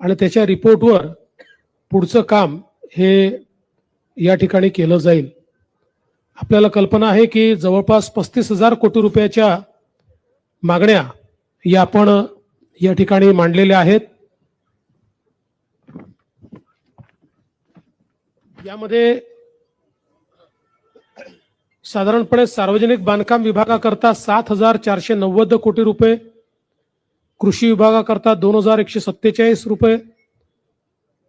आणि त्याच्या रिपोर्टवर पुढचं काम हे या ठिकाणी केलं जाईल. आपल्याला कल्पना आहे की जवळपास पस्तीस हजार कोटी रुपयाच्या मागण्या या आपण या ठिकाणी मांडलेल्या आहेत. यामध्ये साधारणपणे सार्वजनिक बांधकाम विभागाकरता सात हजार चारशे नव्वद कोटी रुपये कृषी विभागाकरता दोन हजार एकशे सत्तेचाळीस रुपये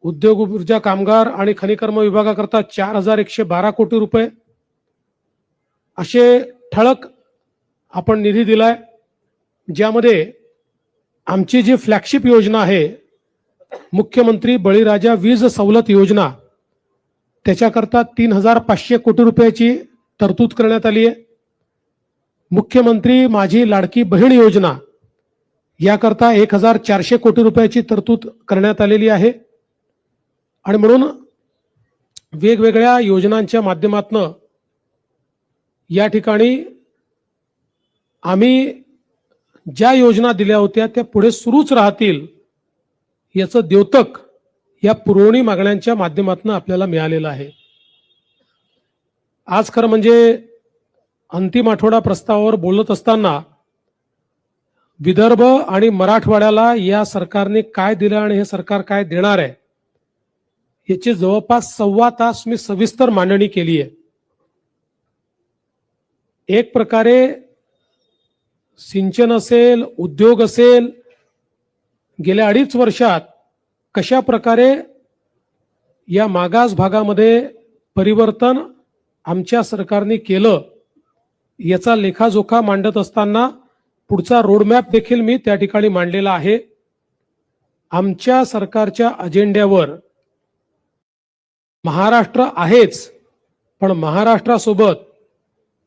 उद्योग ऊर्जा कामगार आणि खनिकर्म विभागाकरता चार हजार एकशे बारा कोटी रुपये. असे ठळक आपण निधी दिलाय ज्यामध्ये आमची जी फ्लॅगशिप योजना आहे मुख्यमंत्री बळीराजा वीज सवलत योजना त्याच्याकरता तीन हजार पाचशे कोटी रुपयाची तरतूद करण्यात आली आहे. मुख्यमंत्री माझी लाडकी बहीण योजना याकरता एक हजार चारशे कोटी रुपयाची तरतूद करण्यात आलेली आहे. आणि म्हणून वेगवेगळ्या योजनांच्या माध्यमातनं या ठिकाणी आम्ही ज्या योजना दिल्या होत्या त्या पुढे सुरूच राहतील याचं द्योतक या पुरवणी मागण्यांच्या माध्यमातून आपल्याला मिळालेलं आहे. आज खरं म्हणजे अंतिम आठवडा प्रस्तावावर बोलत असताना विदर्भ आणि मराठवाड्याला या सरकारने काय दिलं आणि हे सरकार काय देणार आहे याची जवळपास सव्वा तास मी सविस्तर मांडणी केली आहे. एक प्रकारे सिंचन असेल उद्योग असेल गेल्या अडीच वर्षात कशा प्रकारे या मागास भागामध्ये परिवर्तन आमच्या सरकारने केलं याचा लेखाजोखा मांडत असताना पुढचा रोडमॅप देखील मी त्या ठिकाणी मांडलेला आहे. आमच्या सरकारच्या अजेंड्यावर महाराष्ट्र आहेच पण महाराष्ट्रासोबत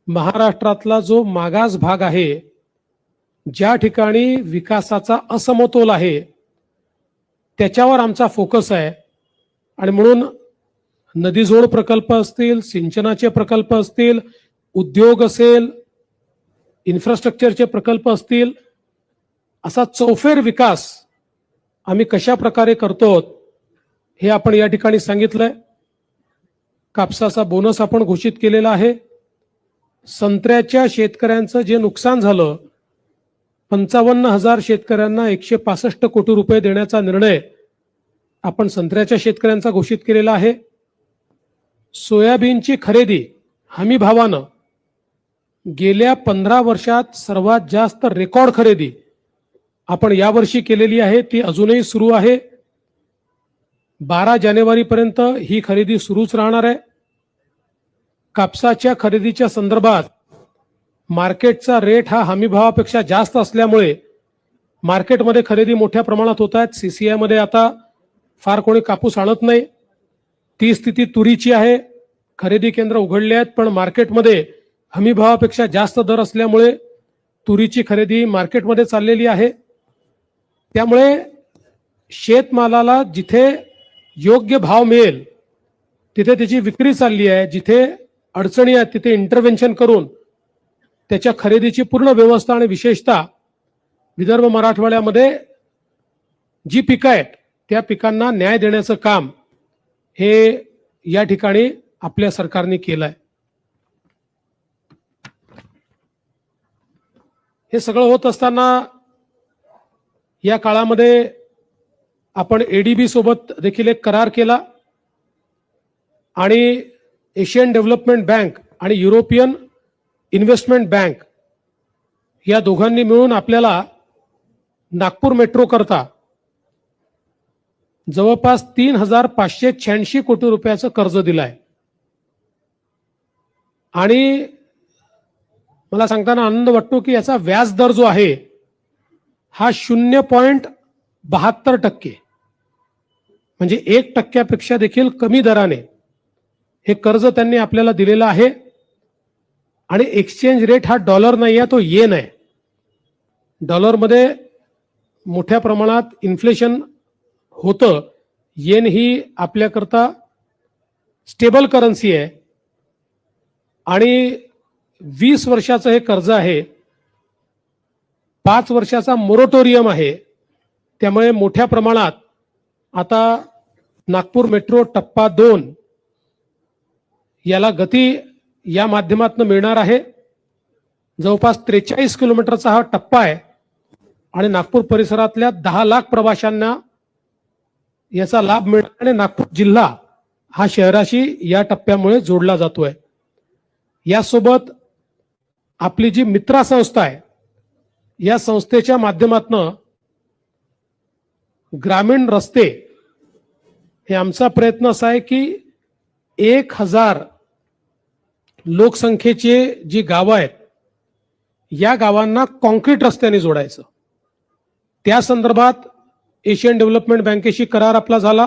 महाराष्ट्रातला जो मागास भाग आहे ज्या ठिकाणी विकासाचा असमतोल आहे त्याच्यावर आमचा फोकस आहे. आणि म्हणून नदीजोड प्रकल्प असतील सिंचनाचे प्रकल्प असतील उद्योग असेल इन्फ्रास्ट्रक्चरचे प्रकल्प असतील असा चौफेर विकास आम्ही कशा प्रकारे करतो हे आपण या ठिकाणी सांगितलंय. कापसाचा बोनस आपण घोषित केलेला आहे. संत्र्याच्या शेतकऱ्यांचं जे नुकसान झालं पंचावन्न हजार शेतकऱ्यांना एकशे पासष्ट कोटी रुपये देण्याचा निर्णय आपण संत्र्याच्या शेतकऱ्यांचा घोषित केलेला आहे. सोयाबीनची खरेदी हमी भावानं गेल्या पंधरा वर्षात सर्वात जास्त रेकॉर्ड खरेदी आपण यावर्षी केलेली आहे ती अजूनही सुरू आहे. बारा जानेवारीपर्यंत ही खरेदी सुरूच राहणार आहे. कापसाच्या खरेदीच्या संदर्भात मार्केटचा रेट हा हमीभावापेक्षा जास्त असल्यामुळे मार्केटमध्ये खरेदी मोठ्या प्रमाणात होत आहेत. सीसीआयमध्ये आता फार कोणी कापूस आणत नाही. ती स्थिती तुरीची आहे. खरेदी केंद्र उघडले आहेत पण मार्केटमध्ये हमीभावापेक्षा जास्त दर असल्यामुळे तुरीची खरेदी मार्केटमध्ये चाललेली आहे. त्यामुळे शेतमालाला जिथे योग्य भाव मिळेल तिथे त्याची विक्री चालली आहे. जिथे अडचणी आहेत तिथे इंटरव्हेन्शन करून त्याच्या खरेदीची पूर्ण व्यवस्था आणि विशेषतः विदर्भ मराठवाड्यामध्ये जी पिकं आहेत त्या पिकांना न्याय देण्याचं काम हे या ठिकाणी आपल्या सरकारने केलं आहे हे सगळं होत असताना या काळामध्ये आपण एडीबी सोबत देखील एक करार केला आणि एशियन डेव्हलपमेंट बँक आणि युरोपियन इन्व्हेस्टमेंट बँक या दोघांनी मिळून आपल्याला नागपूर मेट्रो करता जवळपास तीन हजार पाचशे शहाऐंशी कोटी रुपयाचं कर्ज दिलंय. आणि मला सांगताना आनंद वाटतो की याचा व्याज दर जो आहे हा शून्य पॉईंट बहात्तर टक्के. म्हणजे एक टक्क्यापेक्षा देखील कमी दराने हे कर्ज त्यांनी आपल्याला दिलेलं आहे. आणि एक्सचेंज रेट हा डॉलर नाही आहे तो येन आहे. डॉलरमध्ये मोठ्या प्रमाणात इन्फ्लेशन होतं. येन ही आपल्याकरता स्टेबल करन्सी आहे. आणि वीस वर्षाचं हे कर्ज आहे. पाच वर्षाचा मोरोटोरियम आहे. त्यामुळे मोठ्या प्रमाणात आता नागपूर मेट्रो टप्पा दोन याला गती या माध्यमातून मिळणार आहे. जवळपास त्रेचाळीस किलोमीटरचा हा टप्पा आहे आणि नागपूर परिसरातल्या दहा लाख प्रवाशांना याचा लाभ मिळणार आणि नागपूर जिल्हा हा शहराशी या टप्प्यामुळे जोडला जातोय. यासोबत आपली जी मित्रा संस्था आहे या संस्थेच्या माध्यमातनं ग्रामीण रस्ते हे आमचा प्रयत्न असा आहे की एक हजार लोकसंख्येचे जी गावं आहेत या गावांना कॉन्क्रीट रस्त्याने जोडायचं. त्या संदर्भात एशियन डेव्हलपमेंट बँकेशी करार आपला झाला.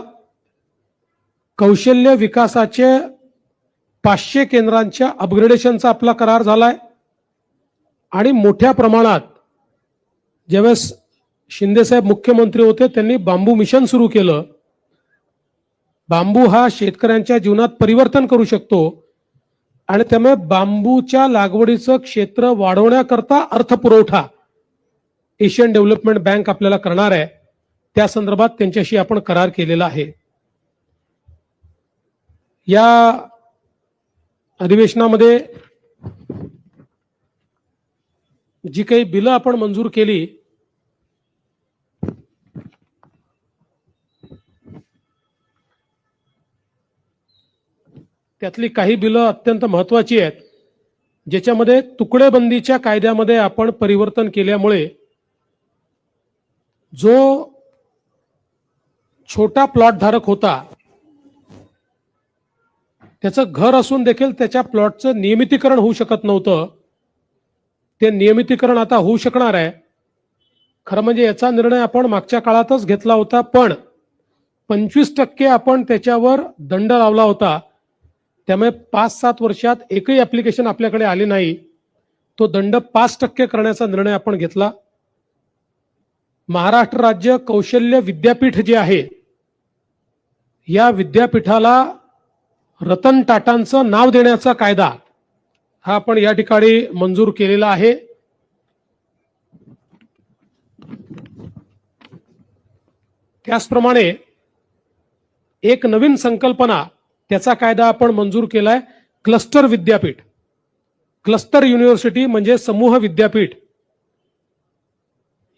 कौशल्य विकासाचे पाचशे केंद्रांच्या अपग्रेडेशनचा आपला करार झालाय. आणि मोठ्या प्रमाणात ज्यावेळेस शिंदेसाहेब मुख्यमंत्री होते त्यांनी बांबू मिशन सुरू केलं. बांबू हा शेतकऱ्यांच्या जीवनात परिवर्तन करू शकतो आणि त्यामुळे बांबूच्या लागवडीचं क्षेत्र वाढवण्याकरता अर्थपुरवठा एशियन डेव्हलपमेंट बँक आपल्याला करणार आहे. त्या संदर्भात त्यांच्याशी आपण करार केलेला आहे. या अधिवेशनामध्ये जी काही बिलं आपण मंजूर केली त्यातली काही बिलं अत्यंत महत्वाची आहेत ज्याच्यामध्ये तुकडेबंदीच्या कायद्यामध्ये आपण परिवर्तन केल्यामुळे जो छोटा प्लॉट धारक होता त्याचं घर असून देखील त्याच्या प्लॉटचं नियमितीकरण होऊ शकत नव्हतं. ते नियमितीकरण आता होऊ शकणार आहे. खरं म्हणजे याचा निर्णय आपण मागच्या काळातच घेतला होता पण पंचवीस टक्के आपण त्याच्यावर दंड लावला होता. त्यामुळे पाच सात वर्षात एकही ॲप्लिकेशन आपल्याकडे आली नाही. तो दंड पाच टक्के करण्याचा निर्णय आपण घेतला. महाराष्ट्र राज्य कौशल्य विद्यापीठ जे आहे या विद्यापीठाला रतन टाटांचं नाव देण्याचा कायदा हा आपण या ठिकाणी मंजूर केलेला आहे. त्याचप्रमाणे एक नवीन संकल्पना त्याचा कायदा आपण मंजूर केलाय क्लस्टर विद्यापीठ. क्लस्टर युनिव्हर्सिटी म्हणजे समूह विद्यापीठ.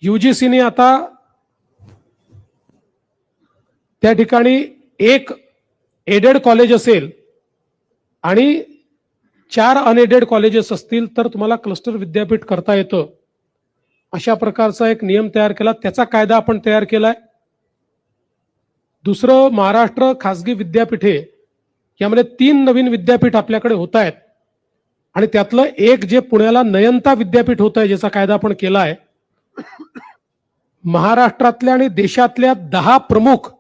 युजीसीने आता त्या ठिकाणी एक एडेड कॉलेज असेल आणि चार अनएडेड कॉलेजेस असतील तर तुम्हाला क्लस्टर विद्यापीठ करता येतं. अशा प्रकारचा एक नियम तयार केला. त्याचा कायदा आपण तयार केलाय. दुसरं महाराष्ट्र खासगी विद्यापीठे यामध्ये तीन नवीन विद्यापीठ आपल्याकडे होत आहेत आणि त्यातलं एक जे पुण्याला नयनता विद्यापीठ होत आहे ज्याचा कायदा आपण केला आहे महाराष्ट्रातल्या आणि देशातल्या दहा प्रमुख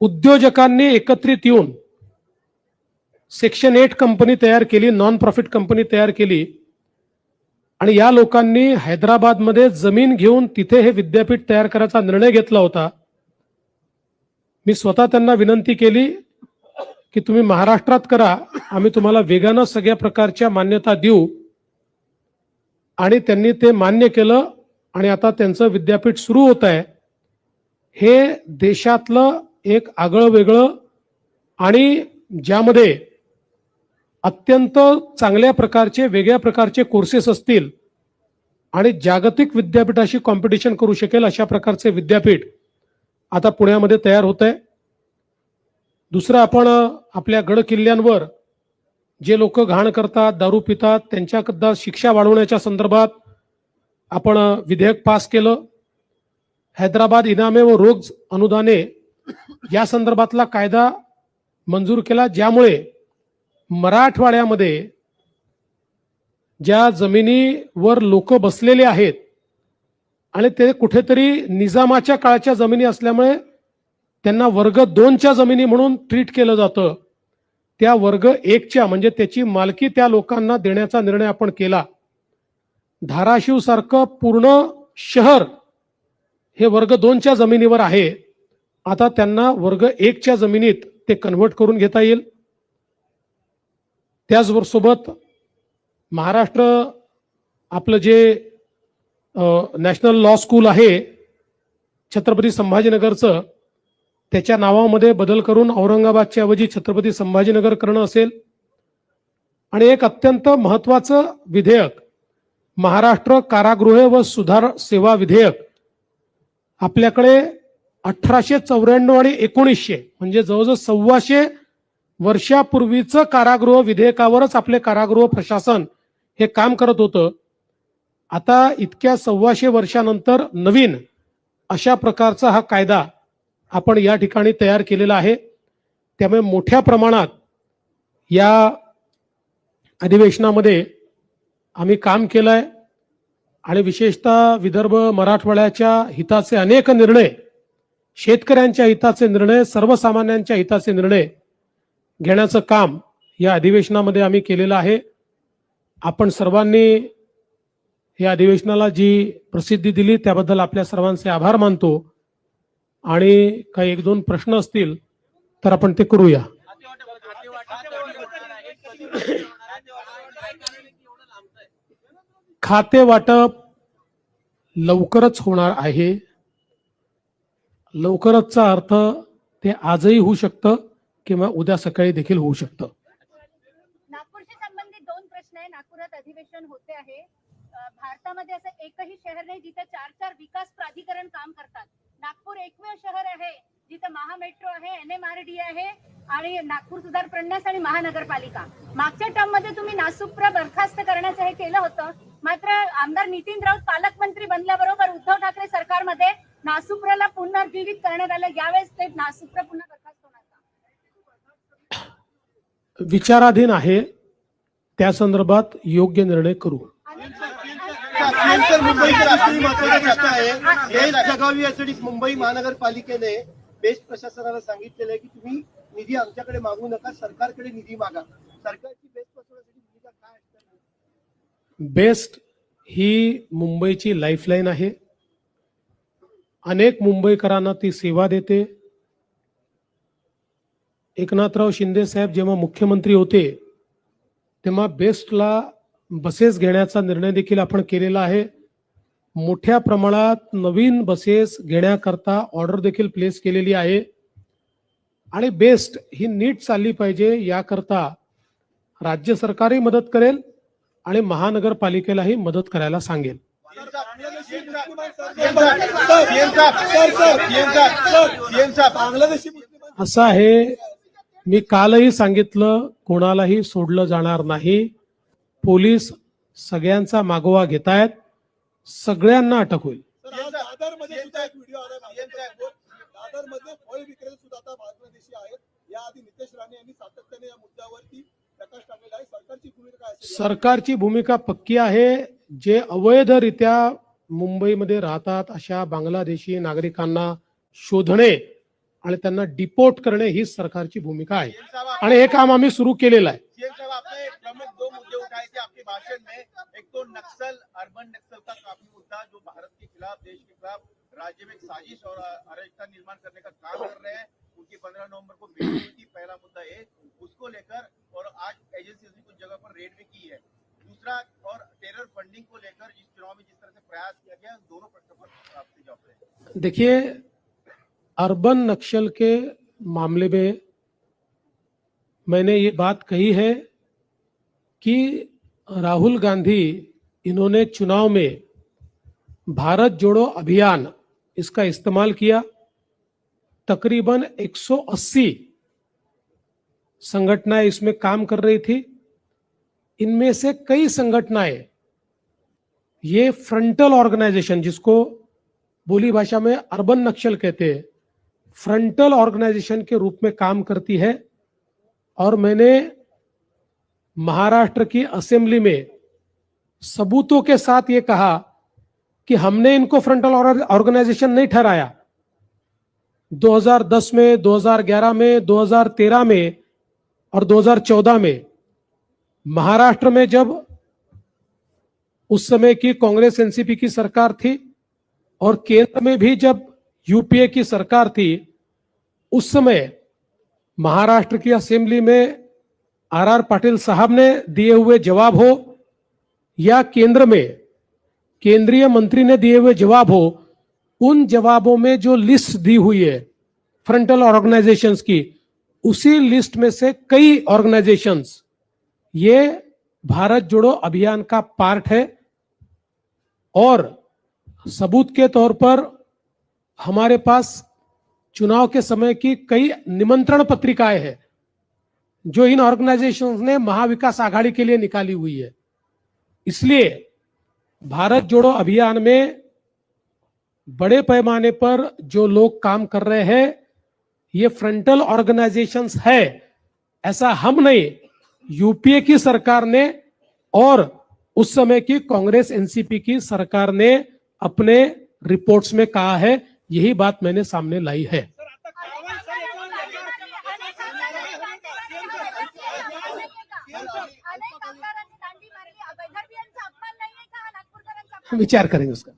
उद्योजकांनी एकत्रित येऊन सेक्शन एट कंपनी तयार केली नॉन प्रॉफिट कंपनी तयार केली. आणि या लोकांनी हैदराबादमध्ये जमीन घेऊन तिथे हे विद्यापीठ तयार करायचा निर्णय घेतला होता. मी स्वतः त्यांना विनंती केली की तुम्ही महाराष्ट्रात करा आम्ही तुम्हाला वेगानं सगळ्या प्रकारच्या मान्यता देऊ. आणि त्यांनी ते मान्य केलं आणि आता त्यांचं विद्यापीठ सुरू होत आहे. हे देशातलं एक आगळं वेगळं आणि ज्यामध्ये अत्यंत चांगल्या प्रकारचे वेगळ्या प्रकारचे कोर्सेस असतील आणि जागतिक विद्यापीठाशी कॉम्पिटिशन करू शकेल अशा प्रकारचे विद्यापीठ आता पुण्यामध्ये तयार होत आहे दुसरं आपण आपल्या गड किल्ल्यांवर जे लोक घाण करतात दारू पितात त्यांच्याकरता शिक्षा वाढवण्याच्या संदर्भात आपण विधेयक पास केलं. हैदराबाद इनामे व रोग अनुदाने या संदर्भातला कायदा मंजूर केला ज्यामुळे मराठवाड्यामध्ये ज्या जमिनीवर लोक बसलेले आहेत आणि ते कुठेतरी निजामाच्या काळाच्या जमिनी असल्यामुळे त्यांना वर्ग दोनच्या जमिनी म्हणून ट्रीट केलं जातं. त्या वर्ग एकच्या म्हणजे त्याची मालकी त्या लोकांना देण्याचा निर्णय आपण केला. धाराशिव सारखं पूर्ण शहर हे वर्ग दोनच्या जमिनीवर आहे. आता त्यांना वर्ग एकच्या जमिनीत ते कन्व्हर्ट करून घेता येईल. त्याचबरोबर सोबत महाराष्ट्र आपलं जे नॅशनल लॉ स्कूल आहे छत्रपती संभाजीनगरचं त्याच्या नावामध्ये बदल करून औरंगाबादच्या ऐवजी छत्रपती संभाजीनगर करणं असेल. आणि एक अत्यंत महत्वाचं विधेयक महाराष्ट्र कारागृह व सुधार सेवा विधेयक आपल्याकडे अठराशे चौऱ्याण्णव आणि एकोणीसशे म्हणजे जवळजवळ सव्वाशे वर्षापूर्वीचं कारागृह विधेयकावरच आपले कारागृह प्रशासन हे काम करत होतं. आता इतक्या सव्वाशे वर्षानंतर नवीन अशा प्रकारचा हा कायदा आपण या ठिकाणी तयार केलेला आहे. त्यामुळे मोठ्या प्रमाणात या अधिवेशनामध्ये आम्ही काम केलं आहे आणि विशेषतः विदर्भ मराठवाड्याच्या हिताचे अनेक निर्णय शेतकऱ्यांच्या हिताचे निर्णय सर्वसामान्यांच्या हिताचे निर्णय घेण्याचं काम या अधिवेशनामध्ये आम्ही केलेलं आहे. आपण सर्वांनी या अधिवेशनाला जी प्रसिद्धी दिली त्याबद्दल आपल्या सर्वांचे आभार मानतो. आणि काही एक दोन प्रश्न असतील तर आपण ते करूया. खाते वाटप लवकरच होणार आहे. लवकरचचा अर्थ ते आजही होऊ शकतं. किंवा उद्या सकाळी देखील होऊ शकतं. नागपूरशी संबंधित दोन प्रश्न आहे. नागपुरात अधिवेशन होते आहे. भारतामध्ये असं एकही शहर नाही जिथे चार चार विकास प्राधिकरण काम करतात. नागपूर एकमेव शहर आहे जिथे महामेट्रो आहे एन एम आर डी आहे आणि नागपूर सुधार प्रन्यास आणि महानगरपालिका. मागच्या टर्ममध्ये तुम्ही नासुप्र बरखास्त करण्याचं हे केलं होतं. मात्र आमदार नितीन राऊत पालकमंत्री बनल्याबरोबर उद्धव ठाकरे सरकारमध्ये नासूप्रला पुनर्जीवित करण्यात आलं. यावेळेस ते नासुप्र पुन्हा बरखास्त होणार का विचाराधीन आहे त्या संदर्भात योग्य निर्णय करू. यासाठी मुंबई महानगरपालिकेने बेस्ट प्रशासनाला सांगितलेलं आहे की तुम्ही निधी आमच्याकडे मागू नका सरकारकडे निधी मागा सरकारची बेस्ट बसवण्यासाठी भूमिका काय बेस्ट ही मुंबईची लाईफलाईन आहे. अनेक मुंबईकरांना ती सेवा देते. एकनाथराव शिंदे साहेब जेव्हा मुख्यमंत्री होते तेव्हा बेस्टला बसेस घेण्याचा निर्णय देखील आपण केलेला आहे मोठ्या प्रमाणात नवीन बसेस घेण्याकरता ऑर्डर देखील प्लेस केलेली आहे आणि बेस्ट ही नीट चालली पाहिजे याकरता राज्य सरकारही मदत करेल आणि महानगरपालिकेलाही मदत करायला सांगेल असं आहे मी कालही सांगितलं कोणालाही सोडलं जाणार नाही. पोलीस सगळ्यांचा मागोवा घेत आहेत सगळ्यांना अटक होईल. सरकारची भूमिका पक्की आहे. जे अवैधरित्या मुंबईमध्ये राहतात अशा बांगलादेशी नागरिकांना शोधणे आणि त्यांना डिपोर्ट करणे ही सरकारची भूमिका आहे. आणि हे काम आम्ही सुरू केलेलं आहे. सीएम साहब आपने प्रमुख दो मुद्दे उठाए थे आपके भाषण में. एक तो नक्सल अर्बन नक्सल का काफी मुद्दा जो भारत के खिलाफ देश के खिलाफ राज्य में एक साजिश और अराजकता निर्माण करने का काम कर रहे हैं। उनकी पंद्रह नवंबर को मीटिंग हुई थी पहला मुद्दा है उसको लेकर और आज एजेंसी ने कुछ जगह पर रेड भी की है। दूसरा और टेरर फंडिंग को लेकर इस चुनाव में जिस तरह से प्रयास किया गया दोनों प्रश्नों पर देखिए अर्बन नक्सल के मामले में मैंने ये बात कही है कि राहुल गांधी इन्होंने चुनाव में भारत जोड़ो अभियान इसका इस्तेमाल किया। तकरीबन 180 संगठनाएँ इसमें काम कर रही थी। इनमें से कई संगठनाएँ ये फ्रंटल ऑर्गेनाइजेशन जिसको बोली भाषा में अर्बन नक्सल कहते हैं फ्रंटल ऑर्गेनाइजेशन के रूप में काम करती है और मैंने महाराष्ट्र की असेंबली में सबूतों के साथ ये कहा कि हमने इनको फ्रंटल ऑर्गेनाइजेशन नहीं ठहराया। 2010 में 2011 में 2013 में और 2014 में महाराष्ट्र में जब उस समय की कांग्रेस एनसीपी की सरकार थी और केंद्र में भी जब यूपीए की सरकार थी, उस समय महाराष्ट्र की असेंबली में आर आर पाटिल साहब ने दिए हुए जवाब हो, या केंद्र में केंद्रीय मंत्री ने दिए हुए जवाब हो, उन जवाबों में जो लिस्ट दी हुई है फ्रंटल ऑर्गेनाइजेशंस की, उसी लिस्ट में से कई ऑर्गेनाइजेशंस ये भारत जोड़ो अभियान का पार्ट है, और सबूत के तौर पर हमारे पास चुनाव के समय की कई निमंत्रण पत्रिकाएँ हैं, जो इन ऑर्गेनाइजेशंस ने महाविकास आघाड़ी के लिए निकाली हुई है। इसलिए भारत जोड़ो अभियान में बड़े पैमाने पर जो लोग काम कर रहे हैं, ये फ्रंटल ऑर्गेनाइजेशंस है। ऐसा हम नहीं यूपीए की सरकार ने और उस समय की कांग्रेस एनसीपी की सरकार ने अपने रिपोर्ट्स में कहा है यही बात मैंने सामने लाई है। विचार करेंगे उसका।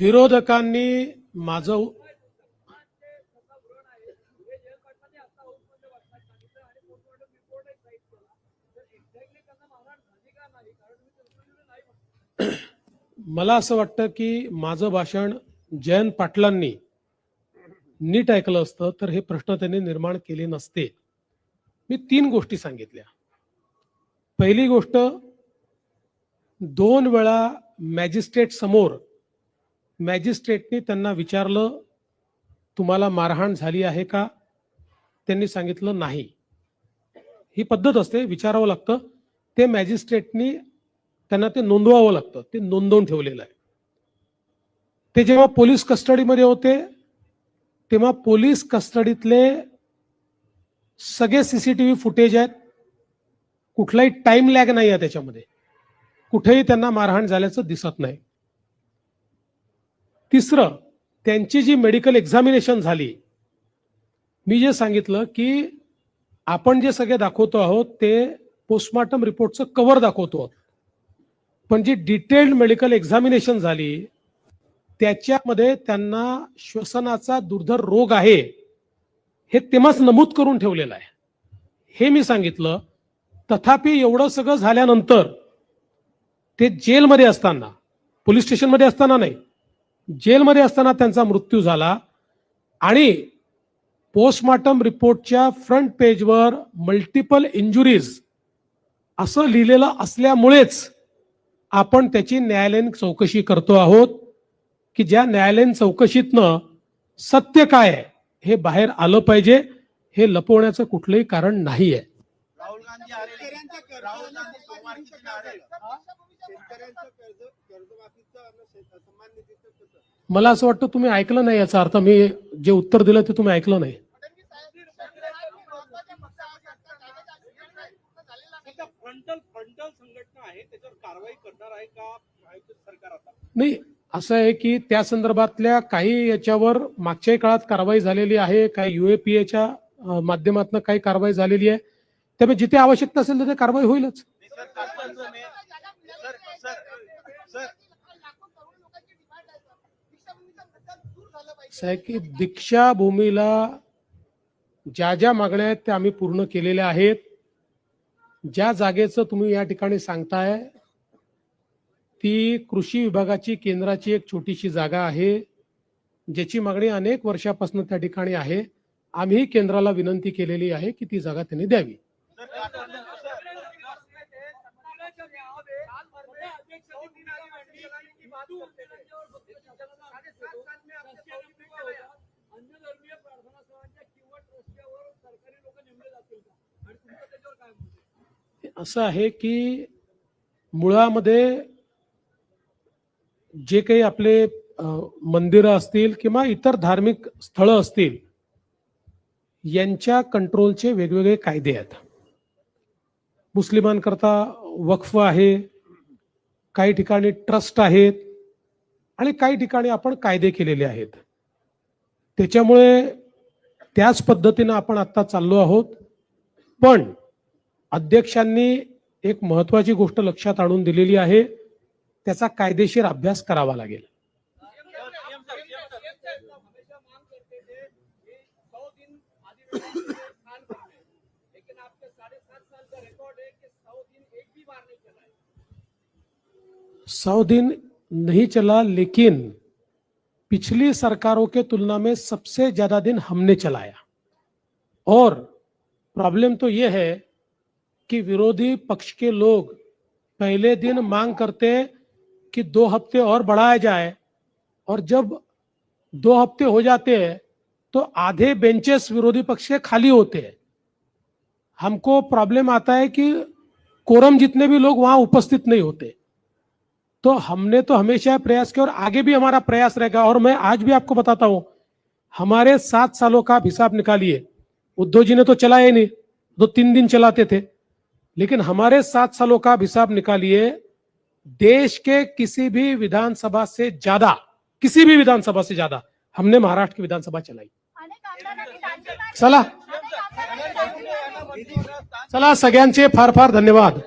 विरोधकांनी माझं मला असं वाटतं की माझं भाषण जयंत पाटलांनी नीट ऐकलं असतं तर हे प्रश्न त्यांनी निर्माण केले नसते. मी तीन गोष्टी सांगितल्या. पहिली गोष्ट दोन वेळा मॅजिस्ट्रेट समोर मॅजिस्ट्रेटने त्यांना विचारलं तुम्हाला मारहाण झाली आहे का? त्यांनी सांगितलं नाही. ही पद्धत असते विचारावं लागतं. ते मॅजिस्ट्रेटनी त्यांना ते नोंदवावं लागतं. ते नोंदवून ठेवलेलं आहे. ते जेव्हा पोलीस कस्टडीमध्ये होते तेव्हा पोलीस कस्टडीतले सगळे सीसीटीव्ही फुटेज आहेत. कुठलाही टाइम लॅग नाही आहे त्याच्यामध्ये. कुठेही त्यांना मारहाण झाल्याचं दिसत नाही. तिसरं त्यांची जी मेडिकल एक्झामिनेशन झाली मी जे सांगितलं की आपण जे सगळे दाखवतो आहोत ते पोस्टमार्टम रिपोर्टचं कव्हर दाखवतो आहोत. पण जी डिटेल्ड मेडिकल एक्झामिनेशन झाली त्याच्यामध्ये त्यांना श्वसनाचा दुर्धर रोग आहे हे तेव्हाच नमूद करून ठेवलेलं आहे. हे मी सांगितलं तथापि एवढं सगळं झाल्यानंतर ते जेलमध्ये असताना पोलीस स्टेशनमध्ये असताना नाही जेलमध्ये असताना त्यांचा मृत्यू झाला आणि पोस्टमार्टम रिपोर्टच्या फ्रंट पेजवर मल्टिपल इंजुरीज असं लिहिलेलं असल्यामुळेच आपण त्याची न्यायालयीन चौकशी करतो आहोत की ज्या न्यायालयीन चौकशीतनं सत्य काय आहे हे बाहेर आलं पाहिजे हे लपवण्याचं कुठलंही कारण नाही. आहे मला असं वाटतं तुम्ही ऐकलं नाही याचा अर्थ. मी जे उत्तर दिलं ते तुम्ही ऐकलं नाही. संघटना आहे त्याच्यावर कारवाई करणार आहे का सरकार आता? नाही असं आहे की त्या संदर्भातल्या काही याच्यावर मागच्याही काळात कारवाई झालेली आहे काही युएपीएच्या माध्यमातून काही कारवाई झालेली आहे. त्यामुळे जिथे आवश्यकता असेल तिथे कारवाई होईलच. की दीक्षाभूमीला ज्या ज्या मागण्या आहेत त्या आम्ही पूर्ण केलेल्या आहेत. ज्या जागेचं तुम्ही या ठिकाणी सांगताय ती कृषी विभागाची केंद्राची एक छोटीशी जागा आहे ज्याची मागणी अनेक वर्षापासून त्या ठिकाणी आहे. आम्ही केंद्राला विनंती केलेली आहे की ती जागा त्यांनी द्यावी. सर असं आहे की मुळामध्ये जे काही आपले मंदिरं असतील किंवा इतर धार्मिक स्थळं असतील यांच्या कंट्रोलचे वेगवेगळे कायदे आहेत. मुस्लिमांकरता वक्फ आहे काही ठिकाणी ट्रस्ट आहेत आणि काही ठिकाणी आपण कायदे केलेले आहेत. त्याच्यामुळे त्याच पद्धतीनं आपण आता चाललो आहोत. पण अध्यक्षांनी एक महत्वाची गोष्ट लक्षात आणून दिलेली आहे. त्याचा कायदेशीर अभ्यास करावा लागेल. हमेशा मांग करते थे कि सौ दिन आदिवासी खान करने लेकिन आपके साढ़े सात साल का रिकॉर्ड है कि सौ दिन एक भी बार नहीं चला है सौ दिन नहीं चला लेकिन पिछली सरकारों के तुलना में सबसे ज्यादा दिन हमने चलाया। और प्रॉब्लम तो ये है कि विरोधी पक्ष के लोग पहले दिन मांग करते कि दो हफ़्ते और बढ़ाया जाए। और जब दो हफ़्ते हो जाते हैं तो आधे बेंचेस विरोधी पक्ष के खाली होते हैं। हमको प्रॉब्लम आता है कि कोरम जितने भी लोग वहाँ उपस्थित नहीं होते। तो हमने तो हमेशा प्रयास किया और आगे भी हमारा प्रयास रहेगा। और मैं आज भी आपको बताता हूँ, हमारे सात सालों का आप हिसाब निकालिए। उद्धव जी ने तो चलाया ही नहीं तो तीन दिन चलाते थे। लेकिन हमारे सात सालों का हिसाब निकालिए, देश के किसी भी विधानसभा से ज़्यादा, किसी भी विधानसभा से ज़्यादा, हमने महाराष्ट्र की विधानसभा चलाई। चला चला सगळ्यांचे फार फार धन्यवाद।